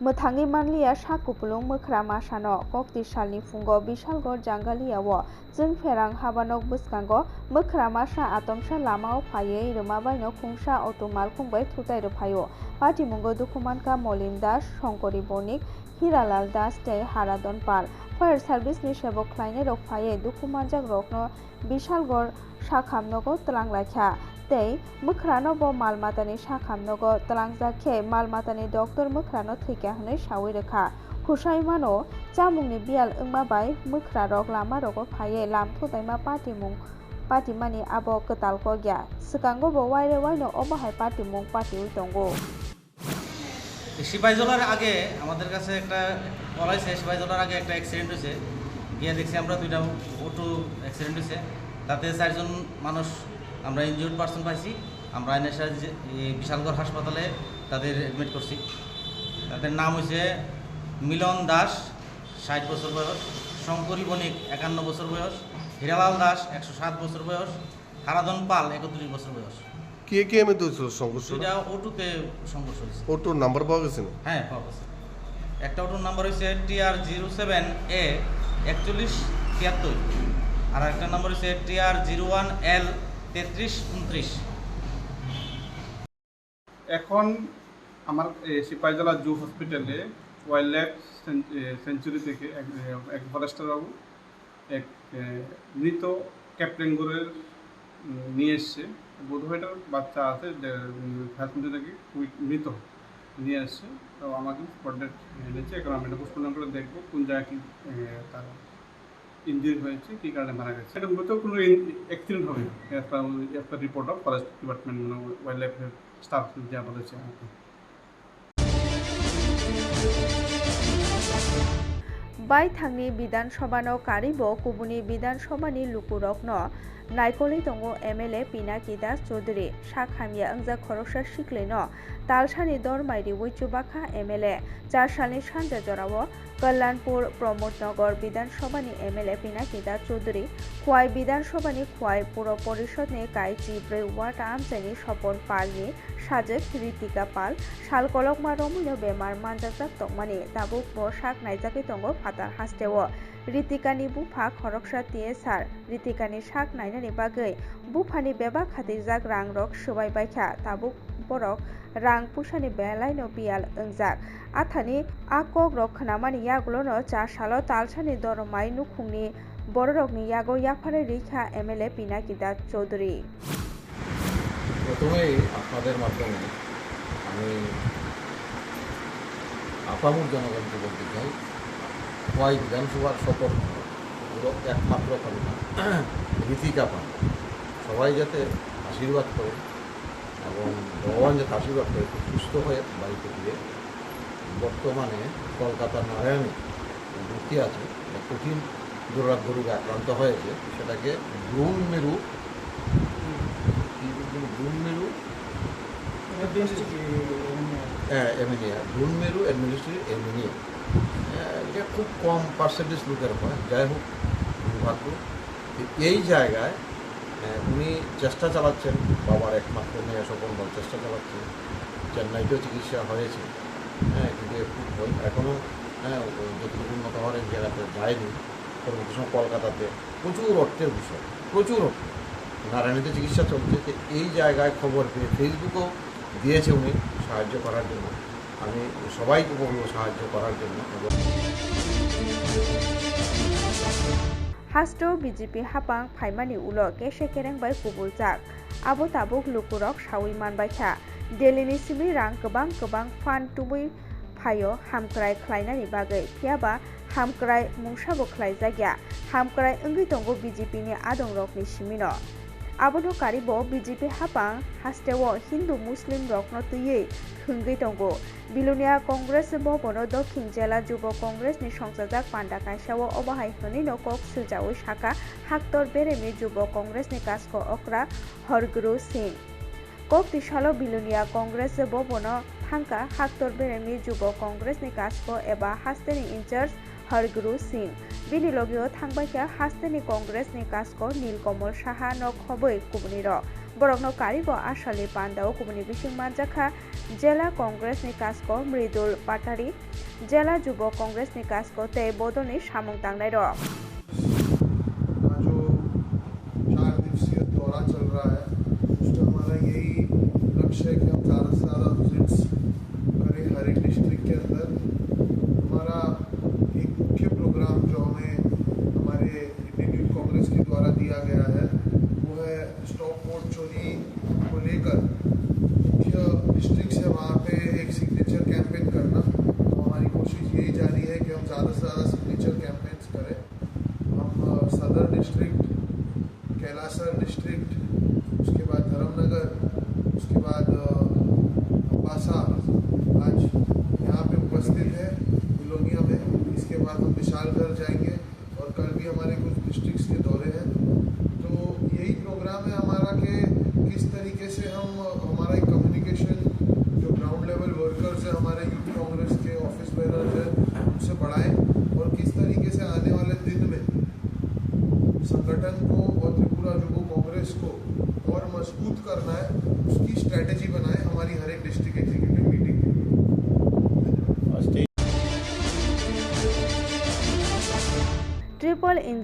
मोथाङै मानलिया साकुपुलुं मोख्रा मासानो ककतिसालनि फुंग बिशालगढ़ जांगालियाव जों फेरां हाबानक बुस्कांग मोख्रा मासा आतमसा लामाव फायै रोमाबायनो खुंसा अटमाल खुंबाय थुताय रोफायो पाटिमुंगो दुखुमानका मलिन दास शंकरी बनिक हिरालाल दास टे हारादन पाल फायार सार्भिसनि सेबक ख्लायने रफायै दुखुमानजाक रखनो बिशालगढ़ साखामनगो तलांलायखा tei mwkrano bo malmatani sakhamnogo tlangjak khe malmatani doctor mwkrano thwikha hwnwi sawi rwkha kusai mano chamungni bial wngma bai mwkra rok lama rogo phaiui lam thudaima patimung patimani abo kwtal kogya swkango bo waire waino obahai patimung patiui tongo সিপাহীজলার আগে আমাদের কাছে একটা বলা হয়েছে সিপাহীজলার আগে একটা accident হয়েছে গিয়ে দেখছি আমরা দুইটা অটো অ্যাক্সিডেন্ট হয়েছে তাতে চারজন মানুষ আমরা ইনজিউর্ড পার্সন পাইছি। আমরা এনে বিশালগড় হাসপাতালে তাদের অ্যাডমিট করছি। তাদের নাম হয়েছে মিলন দাস ষাট বছর বয়স শঙ্করী বণিক একান্ন বছর বয়স হীরালাল দাস একশো সাত বছর বয়স হারাধন পাল একত্রিশ বছর বয়স। কে কে এমে হয়েছিল সংঘর্ষ দুইটা অটোতে সংঘর্ষ হয়েছে। ওটোর নাম্বার পাওয়া গেছে না? হ্যাঁ পাওয়া গেছে। একটা অটোর নাম্বার হচ্ছে টিআর জিরো সেভেন এ একচল্লিশ তিয়াত্তর। আর একটা নাম্বার হচ্ছে টিআর জিরো ওয়ান এল তেত্রিশ, উনত্রিশ। এখন আমার সিপাহীজলা জু হসপিটালে ওয়াইল্ড লাইফ সেঞ্চুরি থেকে এক এক ফরেস্টার বাবু এক মৃত ক্যাপ্টেঙ্গুরের নিয়ে এসছে। বোধহয় এটার বাচ্চা আছে ফ্যাসমিটা থেকে মৃত নিয়ে এসছে। তো আমাকে স্পটেড এনেছে, এখন আমি এটা পোস্টমর্টম করে দেখব কোন জায়গায় কি তার ইঞ্জুরি হয়েছে, কী কারণে মারা গেছে? এটা মূলত কোনো অ্যাক্সিডেন্ট হবে একটা per report of forest department মানে ওয়াইল্ড লাইফ স্টাফ যা বলেছে আমাকে baithangni কারিব, কুবুনি বিধানসভা নি লুকুরক sabani নাইকলি দङ এমএলএ পিনাকি দাস চৌধুরী শাক হামিয়া আংজা খরসা শিকলেন তালসানি দরমাইরি উইচুবাখা এমএলএ চার সালে সানজা জরাব কল্যাণপুর প্রমোদনগর বিধানসভানি এমএলএ পিনাকি দাস চৌধুরী, খোয়াই বিধানসভানি খোয়াই পুর পরিষদ পরিষদনে কাইচি ব্রে ওয়াট আমচানি স্বপন পালনি সাজেক ঋতিকা পাল, শালকলক মা রমুল বেমার মানজাজা তংমানি, তাবুক ব শাক নাইজাকি তঙ্গ ফাতার হাসতেও। રિતિકાની બુફા ખોરક્ષા તીએ સાર રિતિકાની શાક નાયનાની બાગે બુફાની બેબા ખાતી જાગ રાંગ રોગ સવાઈ બાખ્યા તાબુક borok rang pusani belai no bial ongjak athani akok rok khnamani yagulo no cha salo talsani doromai nukhungni bororokni yago yakphare রিখা এমএলএ পিনাকি দাস চৌধুরী প্রথমেই আপনাদের মাধ্যমে আমি আপামুর জনগণকে বলতে চাই খোয়াই বিধানসভার শপথ একমাত্র কন্যা রীতিকা পান সবাই যাতে আশীর্বাদ করে এবং ভগবান যাতে আশীর্বাদ করে সুস্থ হয়ে বাড়িতে ফিরে বর্তমানে কলকাতার নারায়ণে ভর্তি আছে কঠিন দুরারোগ্য রোগে আক্রান্ত হয়েছে সেটাকে ব্রুন মেরু ব্রুন মেরু? হ্যাঁ এমিনিয়া ব্রুন মেরু অ্যাডমিনিস্ট্রেটিভ এমিনিয়া এটা খুব কম পার্সেন্টেজ লোকের হয়। যাই হোক, দুর্ভাগ্য। এই জায়গায় উনি চেষ্টা চালাচ্ছেন, বাবার একমাত্র মেয়ে সকল চেষ্টা চালাচ্ছেন। চেন্নাইতেও চিকিৎসা হয়েছে হ্যাঁ কিন্তু একটু এখনও হ্যাঁ যতটুকু উন্নত হওয়ার জায়গাতে যায়নি পরবর্তী সময় কলকাতাতে প্রচুর অর্থের বিষয়, প্রচুর অর্থ। নারায়ণীতে চিকিৎসা চলছে এই জায়গায় খবর পেয়ে ফেসবুকও দিয়েছে উনি সাহায্য করার জন্য। আমি সবাইকে বলব সাহায্য করার জন্য এবং hasto BJP hapang phaimani ulo kese kerengbai kubuljak abo tabuk lukurok sawi manbaikha delini simi rang kwbang kwbang fan tubui khlaijagya hamkrai wngui tongo BJP ni adongrokni simino abono karibo BJP hapang hasteo Hindu Muslim rokno tui thungui tongo Belonia Congress Bhavan দক্ষিণ জেলা যুব কংগ্রেস নি সংসদক পান্ডা কাইসাও অবহাই হনি নকক সুজাও শাখা হাক্তর বেরেমি যুব কংগ্রেস নি কাস্ক অকরা Harguru Singh kokti salo bilunia congress bobono thangka haktor beremi jubo congress ni kasko eba hasteni incharge Harguru Singh বিনিলগীয় থাংবাইকা হাস্তেনি কংগ্রেস নি কাসক নীলকমল সাহা ন খবৈ কুমনির বরকন কারিগ আশালি পান্ডাও কুমনি বিশিং মানজাখা জেলা কংগ্রেস নি কাসক মৃদুল পাটারি জেলা যুব কংগ্রেস নি কাসক তে বদনি সামং র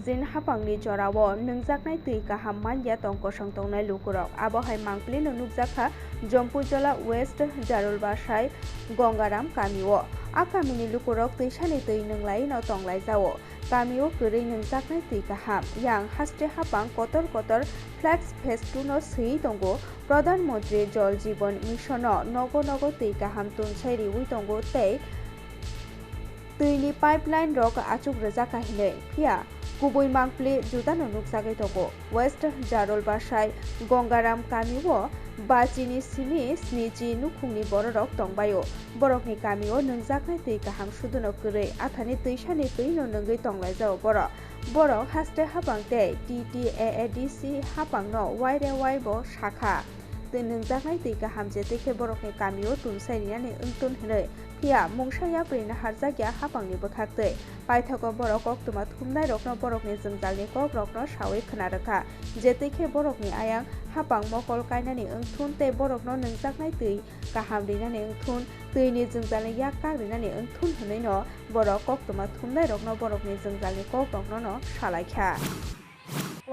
jin hapang জরাও jorao তুই কাহাম kaham manya tongko songtongnai lukurok abohai mangpli no nukjakha jompujola west jarol basai Gangaram কামিও। আ কামিনি লুকুরক তৈ সালে তৈ নংলাই ন যাও। কামিও করি নংজাকনাই তুই কাহাম। ইয়াং হাস্টে হাপাং কতর কতর ফ্লেক্স ফেস্টু ন সেই প্রধানমন্ত্রী জল জীবন মিশন নগ নগ তুই কাহাম তুনছাই রিউই তঙ্গ তৈ তৈনি পাইপলাইন রক আচুগ্রজা রেজা কাহিনী। ফিয়া kubui mangpli judano nukjagui tongo west jarol basai gongaram kamio bachini simi sniji nukhungni borok tongbayo borokni kamio nungjaknai tui kaham sudono kwrwi athani tuisani tui no nungui tonglaijao borok borok haste habang tei TTAADC habang no waire waibo shakha tui nungjaknai tui kaham je tekhe borokni kamio tunsai rinani wngtun harjakya hapangni bwkhaktui paithago borok koktuma thumnai rokno borokni jwngjalni kok rokno sawi khwnarwkha je tekhe borokni ayang hapang mokol kainani wngthun tei borokno nungjaknai tui kaham rinani wngthun tuini jwngjalni yak kak rinani wngthun hinui no borok koktuma thumnai rokno borokni jwngjalni kok rokno no salaikha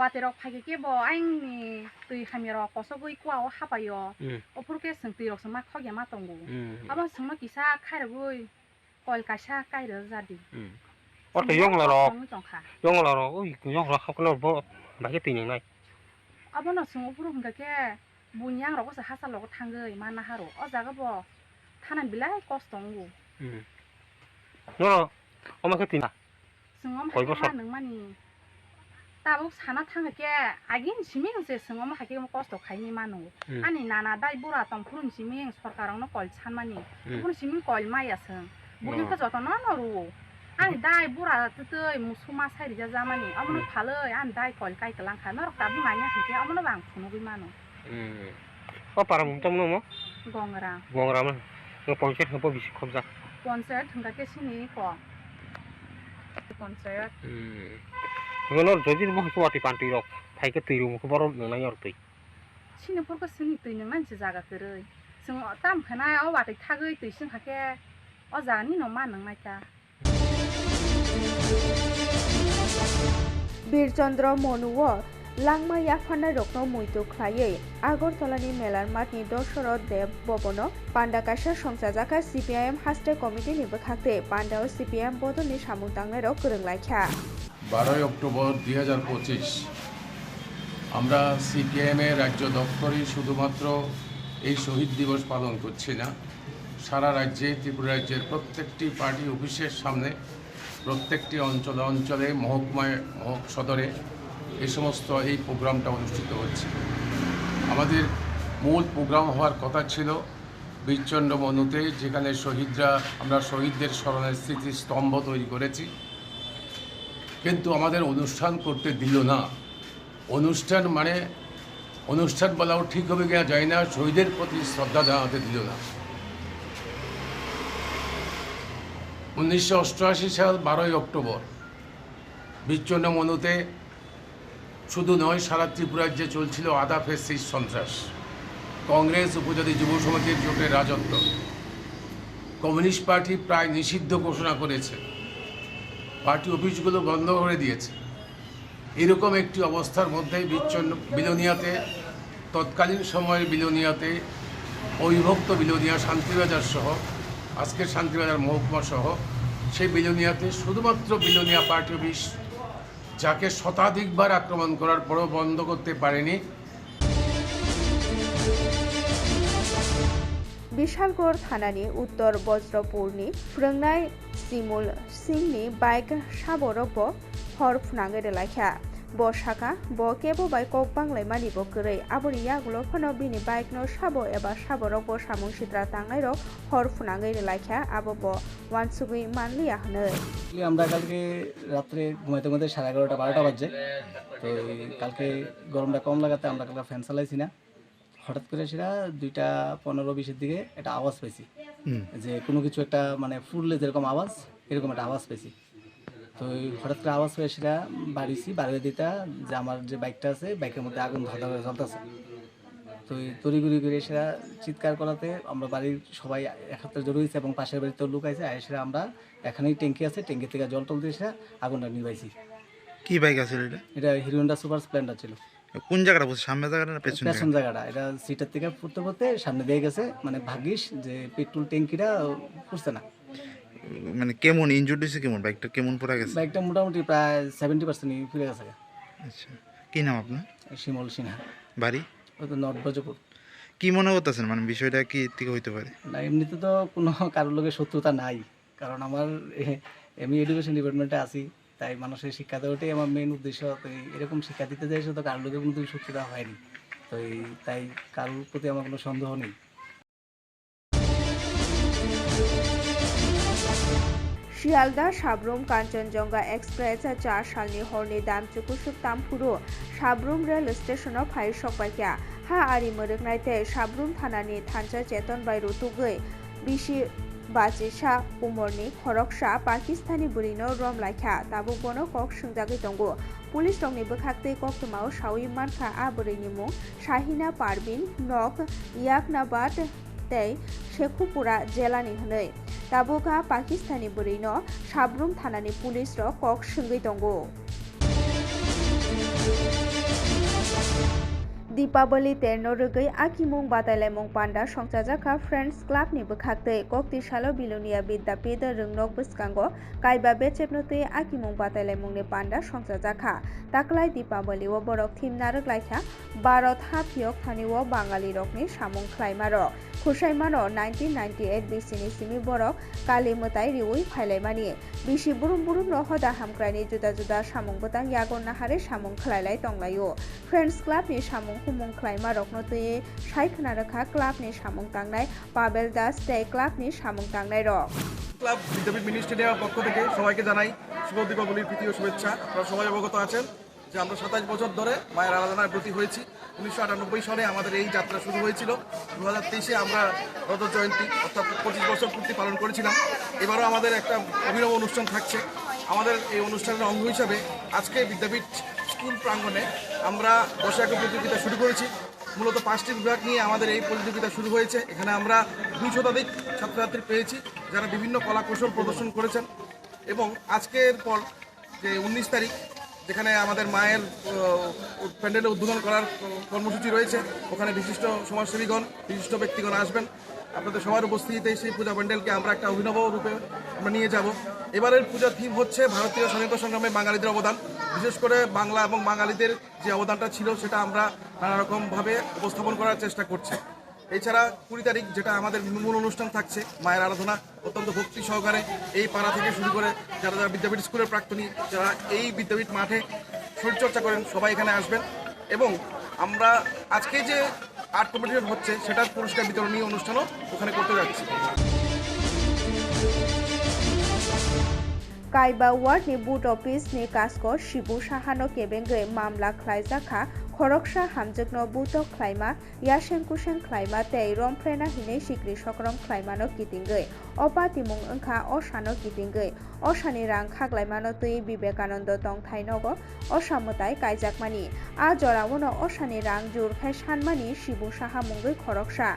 waterok phage ke bo aing ni tui khamiro poso goi kwa o habayo opor ke sing tui rok sama khogya ma tongo aba sama kisa khare goi kol kasha kai ro jadi ot yong la ro yong la ro oi yong ro khok lo bo ba ke tin nai aba no sung opor hung ke bunyang ro ko sa hasa lo ko thangoi ma na haro o jaga bo thanan bilai kosto ngo no ro o ma ke tin na sung om ha nang mani 따봉 사나 탕게 아긴 지명세 승엄 하게 뭐 거스도 가이니만우 예. 아니 나나다이 보라던 그런 지명 서가랑노 걸찬만이. 예. 그런 지명 걸마야승 무긴 그 저도 나노루 아니 다이 보라 뜨뜨이 뭐 무수마 사이리자 자만이. 아무노 예. 팔어 안 다이 걸까이 글랑 가노. 따비 마냐 그게 아무노 방 푸노비만우 어 바람 엄청 넘어 공어라 공어라면 그 번째 헌법 이식 검사. 번째 등각계 신이 거. 번째야 음 golor jojin mah suwati panti rok thai ke tiru mukh borom nang yor tui singapore ko sini tui ne manche jaga keroi sung tam khana o watai thagoi tui sing hake o jani no man nang maita Birchandra মনুয় লাংমা ইয়াফান্ডা রত্ন মৈতু খ্রাইয়ে আগরতলানি মেলার মাঠ নিদর্শর দেব ভবন পান্ডাকাশা সংসাজাকা CPIM হাস্টে committee নিবে খাকতে পান্ডা ও CPIM বদলনি সামুদাংনেরও গরং লাইখা বারোই October দুই হাজার পঁচিশ। আমরা সিপিআইএমের রাজ্য দপ্তরে শুধুমাত্র এই শহীদ দিবস পালন করছি না, সারা রাজ্যে, ত্রিপুরা রাজ্যের প্রত্যেকটি পার্টি অফিসের সামনে, প্রত্যেকটি অঞ্চলে অঞ্চলে, মহকুমায়, মহক সদরে এই সমস্ত এই প্রোগ্রামটা অনুষ্ঠিত হচ্ছে। আমাদের মূল প্রোগ্রাম হওয়ার কথা ছিল বীরচন্দ্র মনুতে, যেখানে শহীদরা, আমরা শহীদদের স্মরণের স্মৃতিস্তম্ভ তৈরি করেছি। কিন্তু আমাদের অনুষ্ঠান করতে দিল না। অনুষ্ঠান মানে অনুষ্ঠান বলাও ঠিক হবে কিনা যায় না, শহীদের প্রতি শ্রদ্ধা জানাতে দিল না। উনিশশো অষ্টআশি সাল বারোই অক্টোবর, বিচ্ছন্ন মনুতে শুধু নয়, সারা ত্রিপুরার যে চলছিল আদা ফেসিস সন্ত্রাস। কংগ্রেস, উপজাতি যুব সমিতির জোটের রাজত্ব। কমিউনিস্ট পার্টি প্রায় নিষিদ্ধ ঘোষণা করেছে। পার্টি অফিসগুলো বন্ধ করে দিয়েছে। এরকম একটি অবস্থার মধ্যে বিচ্ছন্ন বিলোনিয়াতে, তৎকালীন সময়ের বিলোনিয়াতে অবিভক্ত বিলোনিয়া শান্তিবাজার সহ, আজকের শান্তিবাজার মহকুমা সহ, সেই বিলোনিয়াতে শুধুমাত্র বিলোনিয়া পার্টি অফিস, যাকে শতাধিকবার আক্রমণ করার পরও বন্ধ করতে পারেনি। বিশালগড় থানা নিয়ে উত্তর বজ্রপূর্ণী ফ্রংনায় শিমুল সিংনি বাইক બાઇક સાબોરક બો હર્ફ નાગેરે લાખ્યા બ શાખા બ કેબો બાઇક બાંગલાય માની બો કરે આબોની યાગલો বাইক ন সাব এবার એબા ব બો সিদ্রা સિદ્રા রক হর নাগাইরে লাইখা আব ব। ওয়ানসুবি মানলি আহনে। আমরা কালকে রাত্রে ঘুমাইতে ঘুমাইতে সাড়ে এগারোটা, বারোটা বাজে। তো কালকে গরমটা কম লাগাতে আমরা কালকে ফ্যান চালাইছি না। হঠাৎ করে সেটা দুইটা পনেরো, বিশের দিকে একটা আওয়াজ পেয়েছি যে কোনো কিছু একটা মানে ফুললে যেরকম আওয়াজ এরকম একটা আওয়াজ পেয়েছি। তো হঠাৎ করে আওয়াজ পেয়ে সেটা বাড়িছি বাড়িয়ে দিতা যে আমার যে বাইকটা আছে বাইকের মধ্যে আগুন ধরা চলতেছে তো তড়িগুড়ি করে সেটা চিৎকার করাতে আমরা বাড়ির সবাই একত্রে জড়ো হয়েছে এবং পাশের বাড়িতে লোক আছে আর সেটা আমরা এখানেই ট্যাঙ্কি আছে ট্যাঙ্কি থেকে জল টল দিয়ে সেটা আগুনটা নিভাইছি। কি বাইক আছে এটা? এটা হিরো হন্ডা সুপার স্প্লেন্ডার ছিল। কোন জায়গাটা বলছে? সামনে জায়গাটা না পেছন পেছন জায়গাটা? এটা সিটের থেকে পড়তে পড়তে সামনে দিয়ে গেছে। মানে ভাগ্যিস যে পেট্রোল ট্যাঙ্কিটা পুষছে না। মানে কেমন? ইনজুর্ড হয়েছে কেমন? বাইকটা কেমন পড়া গেছে? বাইকটা মোটামুটি প্রায় সেভেন্টি পার্সেন্ট ফিরে গেছে। আচ্ছা। কি নাম আপনার? শিমল সিনহা। বাড়ি? ওই তো নর্থ ব্রজপুর। কি মনে করতেছেন? মানে বিষয়টা কি থেকে হইতে পারে? না এমনিতে তো কোনো কারোর লোকের শত্রুতা নাই। কারণ আমার এ- আমি এডুকেশন ডিপার্টমেন্টে আছি। তাই মানুষের শিক্ষা দেওয়াটাই আমার মেন উদ্দেশ্য। তো এরকম শিক্ষা দিতে চাইছে তো কারোর লোকের কোনো শত্রুতা হয়নি। তো তাই কারোর প্রতি আমার কোনো সন্দেহ নেই। শিয়ালদা, সাবরুম, কাঞ্চনজঙ্ঘা এক্সপ্রেস চার সালনি হরনি দামচুকুসুক তামফুরু সাবরুম রেল স্টেশন ফাই সপাইকা হা আরি মরকনাইতে সাবরুম থানানি থানচা চেতন বাই তুগে। বিশি বাজে সা উমরনি খরক সা পাকিস্তানি પાકિસ્તાની બુરીનો লাইখা তাবো বন কক સુંજાગી દંગો পুলিশ রংনি বখাকতে কক্তমাও সাউই মার্খা আবরিনি মু শাহিনা পারবিন নক ইয়াকনাবাদ তেই শেখুপুরা জেলা জেলানি হনৈ তাবুকা পাকিস্তানি বরিন সাব্রুম থানানি পুলিশ রক কক সঙ্গী দঙ্গ दीपावली तेरनो रगै आकिमुं बादायलायमुं पान्डा संसाजाखा फ्रेन्ड्स क्लाबनि बोखाक्तै कक्तिसालो बिलुनिया बिद्यापीठ रोंनक बसकांगो काइबा बेचेबनोतै आकिमुं बादायलायमुंनि पान्डा संसाजाखा ताकलाय दीपावली व बरक थिम नारगलायखा भारत हाफियक थानिव बाङालि रकनि सामुं ख्लायमारक खुसाइमानो नाइनटिन नाइनटि एट बिसिनि सिमि बरक कालि मोताय रिउइ फायलायमानि बिसि बुरुम बुरुम न हदा हामक्रायनि जुदा जुदा सामुं बोतां यागन नाहारे सामुं ख्लायलाय तंलायो फ्रेन्ड्स क्लाबनि सामुं हुमुं ख्लायमा रकनो तयै सायखोना रोखा क्लाबनि सामुं तांनाय পাবেল দাস টে ক্লাবনি সামুং টাংনাই রক ক্লাব বিদ্যাপীঠ মিনি স্টেডিয়ামের পক্ষ থেকে সবাইকে জানাই শুভ দীপাবলির প্রীতি ও শুভেচ্ছা আপনারা সবাই অবগত আছেন যে আমরা সাতাশ বছর ধরে মায়ের আরাধনায় ব্রতী হয়েছি। উনিশশো আটানব্বই সালে আমাদের এই যাত্রা শুরু হয়েছিল। দু হাজার তেইশে আমরা রজত জয়ন্তী, অর্থাৎ পঁচিশ বছর পূর্তি পালন করেছিলাম। এবারও আমাদের একটা অভিনব অনুষ্ঠান থাকছে। আমাদের এই অনুষ্ঠানের অঙ্গ হিসাবে আজকে বিদ্যাপীঠ স্কুল প্রাঙ্গণে আমরা বসে প্রতিযোগিতা শুরু করেছি। মূলত পাঁচটি বিভাগ নিয়ে আমাদের এই প্রতিযোগিতা শুরু হয়েছে। এখানে আমরা দুই শতাধিক ছাত্রছাত্রী পেয়েছি, যারা বিভিন্ন কলা কৌশল প্রদর্শন করেছেন। এবং আজকের পর যে উনিশ তারিখ যেখানে আমাদের মায়ের প্যান্ডেলে উদ্বোধন করার কর্মসূচি রয়েছে। ওখানে বিশিষ্ট সমাজসেবীগণ, বিশিষ্ট ব্যক্তিগণ আসবেন। আপনাদের সবার উপস্থিতিতে সেই পূজা প্যান্ডেলকে আমরা একটা অভিনব রূপে আমরা নিয়ে যাব। এবারের পূজার থিম হচ্ছে ভারতীয় স্বাধীনতা সংগ্রামে বাঙালিদের অবদান। বিশেষ করে বাংলা এবং বাঙালিদের যে অবদানটা ছিল, সেটা আমরা নানা রকমভাবে উপস্থাপন করার চেষ্টা করছি। এছাড়া কুড়ি তারিখ যেটা আমাদের মূল অনুষ্ঠান থাকছে, মায়ের আরাধনা অত্যন্ত ভক্তি সহকারে এই পাড়া থেকে শুরু করে যারা যারা বিদ্যাপীঠ স্কুলের প্রাক্তনী, যারা এই বিদ্যাপীঠ মাঠে শরীরচর্চা করেন, সবাই এখানে আসবেন। এবং আমরা আজকে যে আর্ট কম্পিটিশন হচ্ছে, সেটার পুরস্কার বিতরণী অনুষ্ঠানও ওখানে করতে যাচ্ছি। কাইবা ওয়ার্ড নিয়ে বুট অফিস নিয়ে কাজ কর শিবু সাহানো কেবেঙ্গে, মামলা ખલાઈ খা খরকসা হামজক নবুত, খ্লাইমা ইয়াশেন কুশেন খ্লাইমা তেই রমফ্রেনা হিনে শিক্রি সক্রম খ্লাইমানো কিতিঙ্গই অপা তিমুং অংখা অসানো কিতিঙ্গই অসানি রাং খাগ্লাইমানো তুই, বিবেকানন্দ তংথাইনগ অসামতাই কাইজাকমানি আ জরাওনো অসানি রাং জোর খাই সানমানি শিবু সাহা মুঙ্গই খরকসা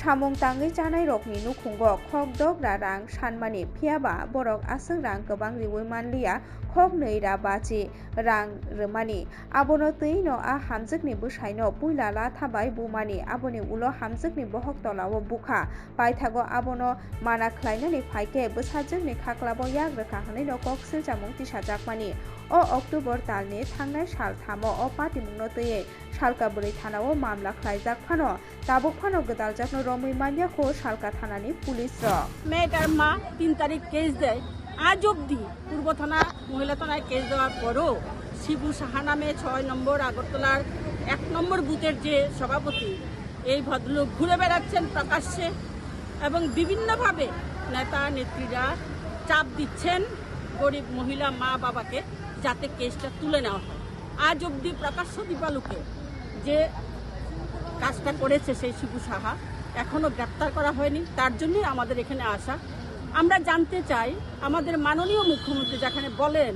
সামং তাঙ্গি চানাই রকনি নুখুঙ্গ খক দগ্রা রাং সানমানি ফিয়াবা বরক আসং রাং গবাং রিউই মানলিয়া खक नै रा बाजि रां रोमानि आबनो तैनो आ हामजोकनि बोसाइनो पुइला ला थाबाय बुमानि आबनि उलो हामजोकनि बहक तलावो बुखा पाइथागो आबनो माना ख्लाइनानि फाइके बोसाजोंनि खाख्लाबो याग रोखा हनै नकक सिलजामुं तिसा जाकमानि अ अक्ट'बर दाननि थांनाय साल थामो अ पातिमुंनो तैयै सालका बोरै थानावो मामला ख्लाइजाक फानो তাবুক ফানো গদাল জাকনো রমই মানিয়াখো সালকা থানানি পুলিশ র মেয়েটার মা তিন তারিখ কেস দেয় আজ অবধি পূর্ব থানা মহিলা থানায় কেস দেওয়ার পরও শিবু সাহা নামে ছয় নম্বর আগরতলার এক নম্বর বুথের যে সভাপতি, এই ভদ্রলোক ঘুরে বেড়াচ্ছেন প্রকাশ্যে এবং বিভিন্নভাবে নেতা নেত্রীরা চাপ দিচ্ছেন গরিব মহিলা মা বাবাকে যাতে কেসটা তুলে নেওয়া হয়। আজ অবধি প্রকাশ্য দীপালুকে যে কাজটা করেছে সেই শিবু সাহা এখনও গ্রেপ্তার করা হয়নি। তার জন্যই আমাদের এখানে আসা। আমরা জানতে চাই আমাদের মাননীয় মুখ্যমন্ত্রী যেখানে বলেন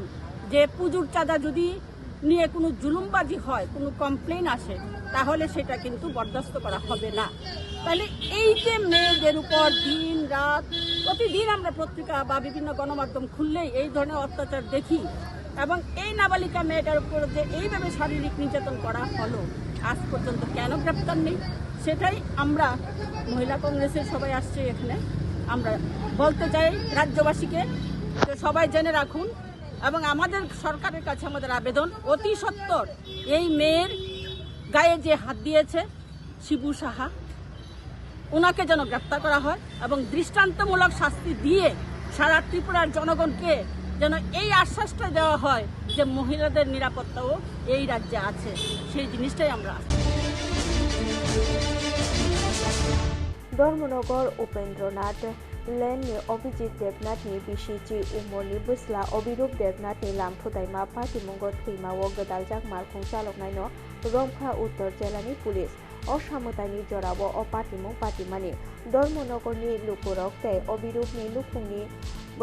যে পুজোর চাঁদা যদি নিয়ে কোনো জুলুমবাজি হয়, কোনো কমপ্লেন আসে, তাহলে সেটা কিন্তু বরদাস্ত করা হবে না। তাহলে এই যে মেয়েদের উপর দিন, রাত, প্রতিদিন আমরা পত্রিকা বা বিভিন্ন গণমাধ্যম খুললেই এই ধরনের অত্যাচার দেখি এবং এই নাবালিকা মেয়েটার উপর যে এইভাবে শারীরিক নির্যাতন করা হলো, আজ পর্যন্ত কেন গ্রেপ্তার নেই? সেটাই আমরা মহিলা কংগ্রেসের সবাই আসছে এখানে আমরা বলতে চাই রাজ্যবাসীকে সবাই জেনে রাখুন এবং আমাদের সরকারের কাছে আমাদের আবেদন অতি সত্বর এই মেয়ের গায়ে যে হাত দিয়েছে শিবু সাহা, ওনাকে যেন গ্রেপ্তার করা হয় এবং দৃষ্টান্তমূলক শাস্তি দিয়ে সারা ত্রিপুরার জনগণকে যেন এই আশ্বাসটা দেওয়া হয় যে মহিলাদের নিরাপত্তাও এই রাজ্যে আছে। সেই জিনিসটাই আমরা ধর্মনগর উপেন্দ্রনাথ ધર્મનગર ઉપેન્દ્રનાથ લેનની અભિજીત દેવનાથની બીસીજી ઉમરની બુસલા અભિરૂપ દેવનાથની લામફુદાઈમાં પાર્ટી મંગત ખૈમાઓ ગદાલજાક માલખું ন রংখা উত্তর জেলানি পুলিশ। অসামতানি জড়াবো ও পাটিমু পাটিমানি। ধর্মনগরনি লুকুরক্তে অবিরূপনি লুকুংনি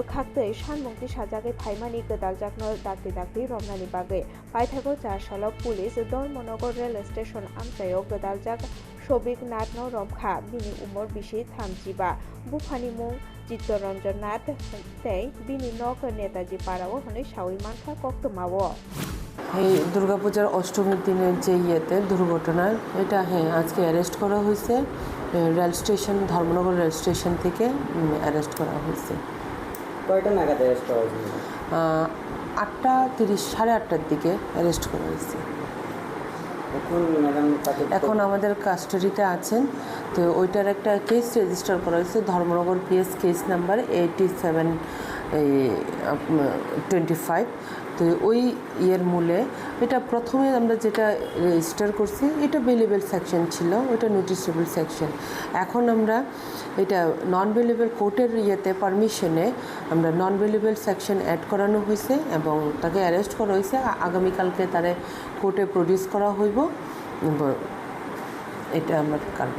খাকতে সানমুক্তি সাজাগে ফাইমানি গদালজাকন দাগতি দাগতি রমনানি বাগে। পাইথাগো চার সাল পুলিশ ধর্মনগর রেল স্টেশন আমচায়ক গদালজাক শবীর নাথ ন રમખા બિની উমর বিশে থামজিবা বুফানি મું চিত্তরঞ্জন নাথ তাই বিনিনক নেতাজি পাড়াও হলে সাউই মানখা কক্তমাও। এই দুর্গাপূজার অষ্টমীর দিনের যে ইয়েতে দুর্ঘটনা এটা হ্যাঁ আজকে অ্যারেস্ট করা হয়েছে। Rail station Dharmanagar rail station থেকে অ্যারেস্ট করা হয়েছে। কয়টা নাগাদ অ্যারেস্ট করা হয়েছে? আটটা তিরিশ সাড়ে আটটার দিকে অ্যারেস্ট করা হয়েছে। এখন আমাদের কাস্টাডিতে আছেন। তো ওইটার একটা কেস রেজিস্টার করা হয়েছে, Dharmanagar PS case number eighty seven twenty five তো ওই ইয়ের মূলে। এটা প্রথমে আমরা যেটা রেজিস্টার করছি, এটা বেলেবেল সেকশন ছিল ওটা নোটিসেবল সেকশন এখন আমরা এটা নন বেলেবেল কোর্টের ইয়েতে পারমিশনে আমরা নন বেলেবেল সেকশন অ্যাড করানো হয়েছে এবং তাকে অ্যারেস্ট করা হয়েছে। আগামীকালকে তারে কোর্টে প্রডিউস করা হইব। এটা আমার কারণ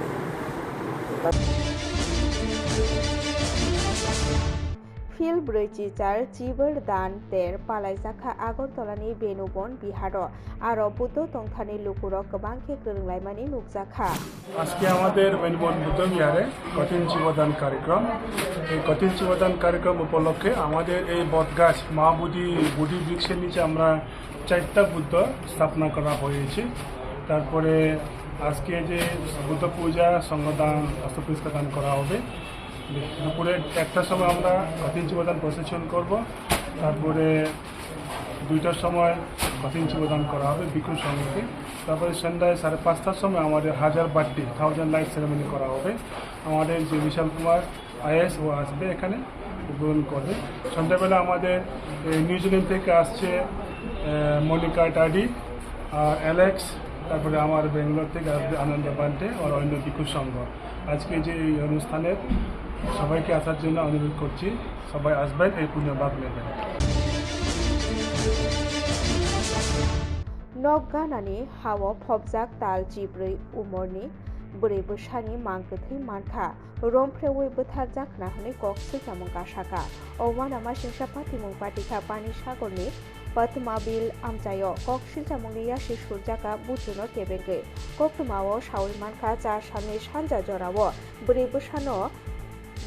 ফিল ব্রৈচিচার জিবর দান তের পালাইজাখা আগরতলাनि बेनुबन বিহার আরও বুদ্ধ তংখানি লুকুরক গবাংখে গरोंलायमानि नुकजाखा আজকে আমাদের বেনুবন বুদ্ধ বিহারে কঠিন জীবদান কার্যক্রম। এই কঠিন জীবদান কার্যক্রম উপলক্ষে আমাদের এই বটগাছ মহাবুদ্ধি বুদ্ধি বৃক্ষের নিচে আমরা চারটা বুদ্ধ স্থাপনা করা হয়েছে। তারপরে আজকে যে বুদ্ধ পূজা সংগদান হস্তপুষ্পদান করা হবে। দুপুরে একটার সময় আমরা কঠিন জীবদান প্রসেশন করব, তারপরে দুইটার সময় কঠিন জীবদান করা হবে বিকুল সঙ্গে তারপরে সন্ধ্যায় সাড়ে পাঁচটার সময় আমাদের হাজার বার্থডে থাউজেন্ড লাইট সেরেমনি করা হবে। আমাদের যে বিশাল কুমার আইএস, ও আসবে এখানে উদ্বোধন করবে। সন্ধ্যাবেলা আমাদের নিউজিল্যান্ড থেকে আসছে মনিকা টাডি আর অ্যালেক্স, তারপরে আমার বেঙ্গলোর থেকে আসবে আনন্দ পান্ডে, আর অন্য বিকু সংঘ। আজকে যে এই অনুষ্ঠানের সবাইকে আসার জন্য অনুরোধ করছি সবাই আসবেন এই পুণ্যবাদ নেবেন নগানানি হাওয়া ফবজাক তাল জিব্রৈ উমরনি बोरै बोसानि मांगोथै मान्था रमफ्रेवै बोथार जाखना हनै गक्सै जामुं गासाका औमा नामा सिंसाफा तिमुं पाटिखा पानि सागरनि पद्मा बिल आमजाय कक्सिल जामुंनिया शिशुर जागा बुजुनो केबेंगे कक्टुमाव सावल मानखा जार सामने सानजा जराव बोरै बोसानो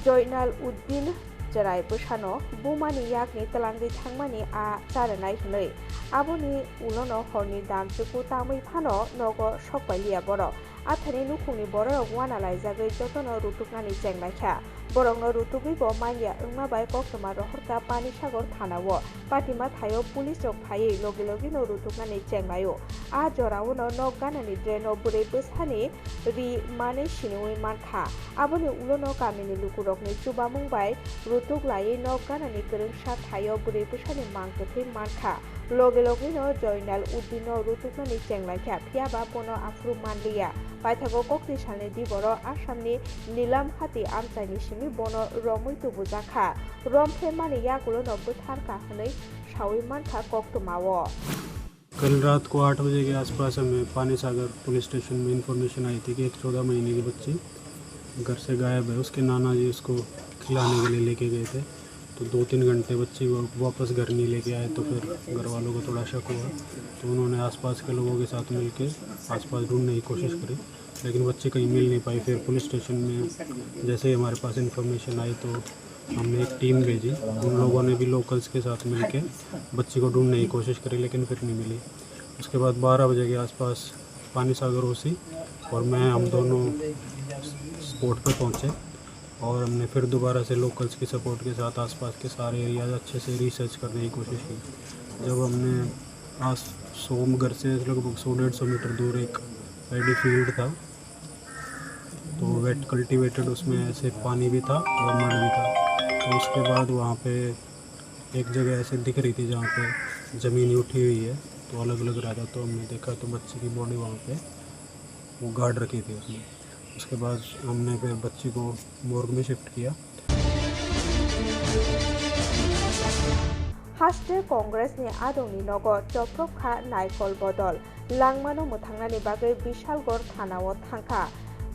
Joynal Uddin jerai bwsano bumani yakni twlangui thangmani a charanai hwnwi aboni ulono horni damchuku tamui phano nogo sokpailia borok athani nukhungni borok wana laijagui jotono rutuknani chenglaikhya borokno rutugui bo manya wngma bai koktoma rohorka pani sagor thanao patima thayo pulis rok phaiwi logi logi no rutuknani chenglai a jorao no nok ganani dreno bwrui bwsani ri mani siniwi mankha aboni ulono kamini lukurokni chubamung bai rutuk laiwi nok ganani kwrwngsa thayo bwrui bwsani mangkthai mankha লগেলগैनो Jaynal उद्दिनो रुथुकनि जेंनाखिया फियाबा बन आफ्रु मानलिया পাইথাগো কক্তি সালনি দিবর আসামনি নিলাম হাতি আমচাইনি সিমি বন রমৈতু বুজাখা রমফে মানে ইয়াগুলো নব্বই থার কাহনই সাউই মানখা কক্তমাও कल रात को आठ बजे के आसपास हमें पानी सागर पुलिस स्टेशन में इंफॉर्मेशन आई थी कि एक चौदह महीने की बच्ची घर से गायब है उसके नाना जी उसको खिलाने के लिए लेके गए थे तो दो तीन घंटे बच्ची वापस घर नहीं लेके आए तो फिर घर वालों को थोड़ा शक हुआ। तो उन्होंने आसपास के लोगों के साथ मिल के आसपास ढूँढने की कोशिश करी, लेकिन बच्ची कहीं मिल नहीं पाई। फिर पुलिस स्टेशन में जैसे ही हमारे पास इन्फॉर्मेशन आई तो हमने एक टीम भेजी। उन लोगों ने भी लोकल्स के साथ मिल के बच्ची को ढूँढने की कोशिश करी, लेकिन फिर नहीं मिली। उसके बाद बारह बजे के आसपास पानी सागर ओसी और मैं हम दोनों स्पॉट पर पहुँचे। और हमने फिर दोबारा से लोकल्स की सपोर्ट के साथ, आसपास के सारे एरियाज़ अच्छे से रिसर्च करने की कोशिश की। जब हमने सोम घर से लगभग सौ डेढ़ सौ मीटर दूर एक पैडी फ़ील्ड था तो वेट कल्टीवेटेड उसमें ऐसे पानी भी था और मड भी था। तो उसके बाद वहाँ पे एक जगह ऐसे दिख रही थी जहाँ पे ज़मीन उठी हुई है तो अलग अलग रहा था तो हमने देखा तो बच्ची की बॉडी वहाँ पे, वो गार्ड रखी थी उसने। उसके बाद हमने फिर बच्ची को मोर्ग में शिफ्ट किया haste congressni adongni nogo joprokha naikol bodol langmano mutangnani bagui bishalgor thanao thangkha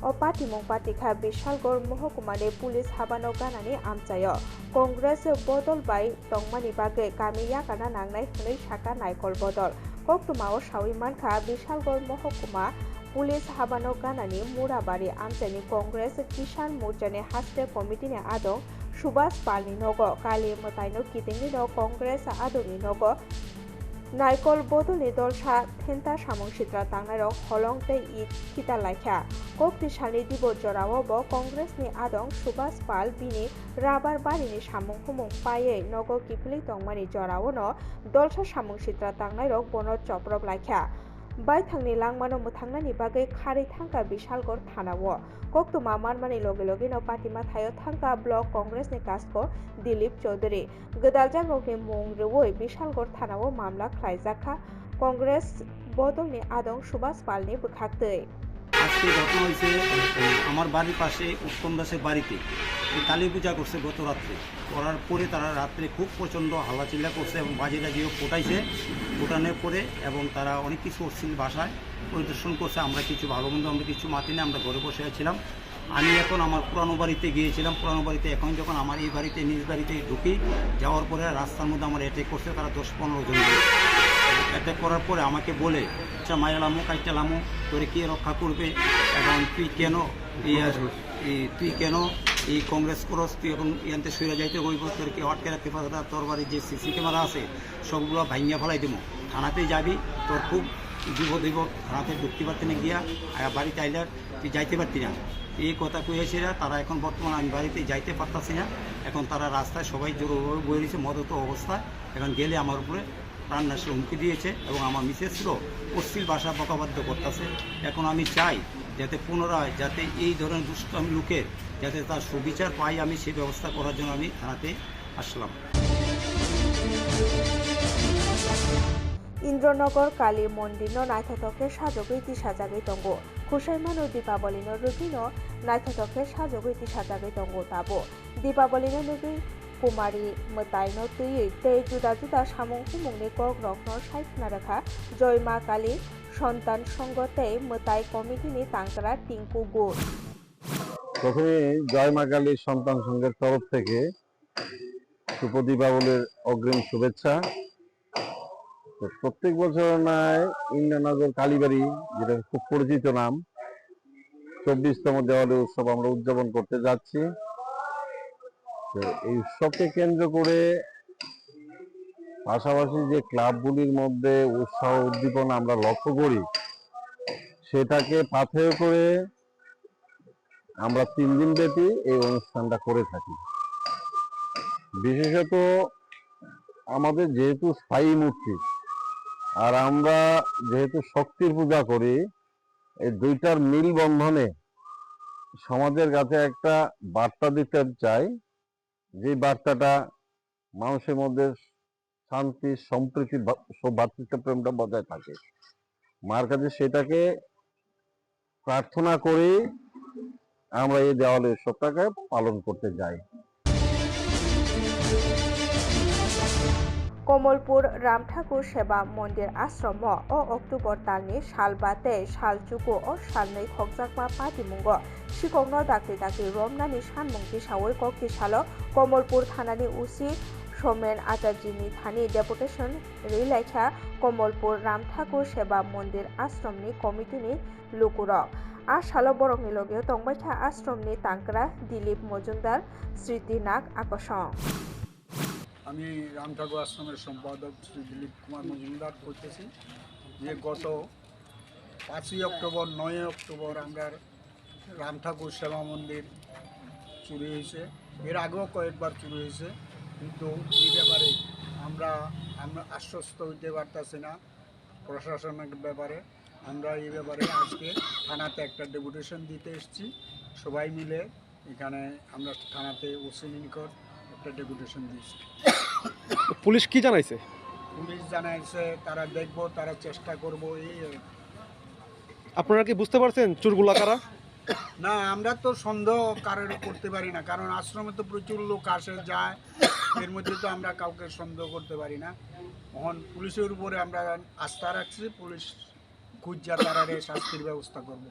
o patimung patikha bishalgor mohkumani pulis habano ganani amchayo congress bodol bai tongmani bagui kami yakana nangnai hwnwi saka naikol bodol koktumao sawi mankha bishalgor police হাবানো গানানি মুরাবাড়ি আমচানি কংগ্রেস কিষান মোর্চানি হাস্তে কমিটিনি আদং সুভাষ পালনি নগ, কালি মতাইনো কিতিংনি ন কংগ্রেস আদনি নগ। নাইকল বদলি দলসা থেন্তা সামং সিত্রা তাংনাইরক হলং তৈ ইট খিতা লাইখা kokti sani dibo jorao bo কংগ্রেসনি আদং Subhash পাল বিনি রাবার বাড়িনি সামং হুমং পায়ে নগ কিফলি তংমানি jorao no দলসা সামং সিত্রা তাংনাইরক বন চপ্রব লাইখা baithangni langmano mutangnani bagui khari thangka bishalgor thanao koktuma manmani loge loge no patima thayo thangka block congress ni kasko dilip chaudhary gdaljak rokni mung rwoi bishalgor thanao mamla khlaijaka congress বদলনি আদং Subhash পালনি বখাক্তই আজকে ঘটনা হয়েছে আমার বাড়ির পাশে উত্তম দাসের বাড়িতে। কালী পূজা করছে গত রাত্রে। করার পরে তারা রাত্রে খুব প্রচণ্ড হাল্লাচিল্লা করছে এবং বাজে লাগিয়েও ফোটাইছে। ফোটানোর পরে এবং তারা অনেক কিছু অশ্লীল ভাষায় পরিদর্শন করছে। আমরা কিছু ভালো মন্দ, আমরা কিছু মাতি না আমরা ঘরে বসে আছিলাম। আমি এখন আমার পুরানো বাড়িতে গিয়েছিলাম। পুরানো বাড়িতে এখন যখন আমার এই বাড়িতে, নিজ বাড়িতে ঢুকি, যাওয়ার পরে রাস্তার মধ্যে আমার অ্যাটেক করছে তারা দশ পনেরো জন। অ্যাটাক করার পরে আমাকে বলে আচ্ছা মায়ালামো কাইটালামো তোরে কে রক্ষা করবে? এবং তুই কেন তুই কেন এই কংগ্রেস করস? তুই এখন ইয়ান্তে সইরা যাইতে হইব, তোর কেউ আটকে রাখতে পারবে তোর বাড়ির যে সিসি ক্যামেরা আছে, সবগুলো ভাঙিয়া ফেলাই দেবো থানাতে যাবি, তোর খুব বিপদ হইব থানাতে ঢুকতে পারতি না গিয়া, আর বাড়িতে আইলে তুই যাইতে পারতি না। এই কথা কয়েছেরা তারা এখন বর্তমানে আমি বাড়িতে যাইতে পারতাছি না। এখন তারা রাস্তায় সবাই জোরভাবে বয়ে দিয়েছে মদত অবস্থায়। এখন গেলে আমার উপরে প্রাণ নাশের হুমকি দিয়েছে এবং আমার মিসেসরও অশ্লীল ভাষা বকাবাদ্য করতেছে। এখন আমি চাই যাতে পুনরায় যাতে এই ধরনের দুষ্কাম লোকের যাতে তার সুবিচার পাই আমি সেই ব্যবস্থা করার জন্য আমি থানাতে আসলাম। ইন্দ্রনগর, কালী মন্দির no naithotok sajogui tisajagui tongo খুসাইমানো Deepavali no rugui no naithotok sajogui tisajagui tongo tabo কুমারী তুই tei juda juda samung humungni kok rokno saikna rakha জয় মা কালী, সন্তান সঙ্গ tei মতাই কমিটিনি তাংকরা টিঙ্কু গুড় প্রথমে জয় মা কালীর সন্তান সংঘের তরফ থেকে দীপাবলির অগ্রিম শুভেচ্ছা। প্রত্যেক বছর নয়, ইন্দ্রনগর কালীবাড়ি, যেটা খুব পরিচিত নাম, চব্বিশতম দেওয়ালি উৎসব আমরা উদযাপন করতে যাচ্ছি। তো এই উৎসবকে কেন্দ্র করে পাশাপাশি যে ক্লাবগুলির মধ্যে উৎসাহ উদ্দীপনা আমরা লক্ষ্য করি, সেটাকে পাথেয় করে আমরা তিন দিন ব্যাপী এই অনুষ্ঠানটা করে থাকি। বিশেষত আমাদের যেহেতু স্থায়ী মূর্তি, আর আমরা যেহেতু শক্তির পূজা করি, এই দুইটার মিল বন্ধনে সমাজের কাছে একটা বার্তা দিতে চাই যে বার্তাটা মানুষের মধ্যে শান্তি, সম্প্রীতি ভাতৃত্ব প্রেমটা বজায় থাকে। মার কাছে সেটাকে প্রার্থনা করি আমরা এই দেওয়ালের উৎসবটাকে পালন করতে যাই। কমলপুর রামঠাকুর সেবা মন্দির আশ্রম ও অক্টোবর তালনি শালবাতে শালচুকু ও শালনৈ খকজাকমা পাতিমুঙ্গ শিকংন দাকি দাকি রমনানি সানমুংটি সাওই সালো কমলপুর থানানি উসি, সোমেন আচার্যিনী থানি, ডেপুটেশন রিলেখা কমলপুর রামঠাকুর সেবা মন্দির আশ্রমনি কমিটিনি লুকুর। আর সালো বরংনি লগেও তংবাইখা আশ্রমনি তাংকরা, দিলীপ মজুমদার, স্মৃতি নাগ আকর্ষণ। আমি রাম ঠাকুর আশ্রমের সম্পাদক শ্রী দিলীপ কুমার মজুমদার বলতেছি যে গত পাঁচই অক্টোবর নয় অক্টোবর আমরা রাম ঠাকুর সেবা মন্দির চুরি হয়েছে। এর আগেও কয়েকবার চুরি হয়েছে। কিন্তু এই ব্যাপারে আমরা আমরা আশ্বস্ত হইতে পারতেছি না প্রশাসনের ব্যাপারে। আমরা এই ব্যাপারে আজকে থানাতে একটা ডেপুটেশন দিতে এসেছি। সবাই মিলে এখানে আমরা থানাতে ওসি নিকট একটা ডেপুটেশন দিয়েছি। পুলিশ কি জানাইছে? পুলিশ জানাইছে তারা দেখব তারা চেষ্টা করব এই আপনারা কি বুঝতে পারছেন চোরগুলা কারা? না আমরা তো সন্দেহ কারোর করতে পারি না কারণ আশ্রমে তো প্রচুর লোক আসে যায়। এর মধ্যে তো আমরা কাউকে সন্দেহ করতে পারি না। তখন পুলিশের উপরে আমরা আস্থা রাখছি পুলিশ খুঁজ খুঁজা তারারে শাস্তির ব্যবস্থা করব।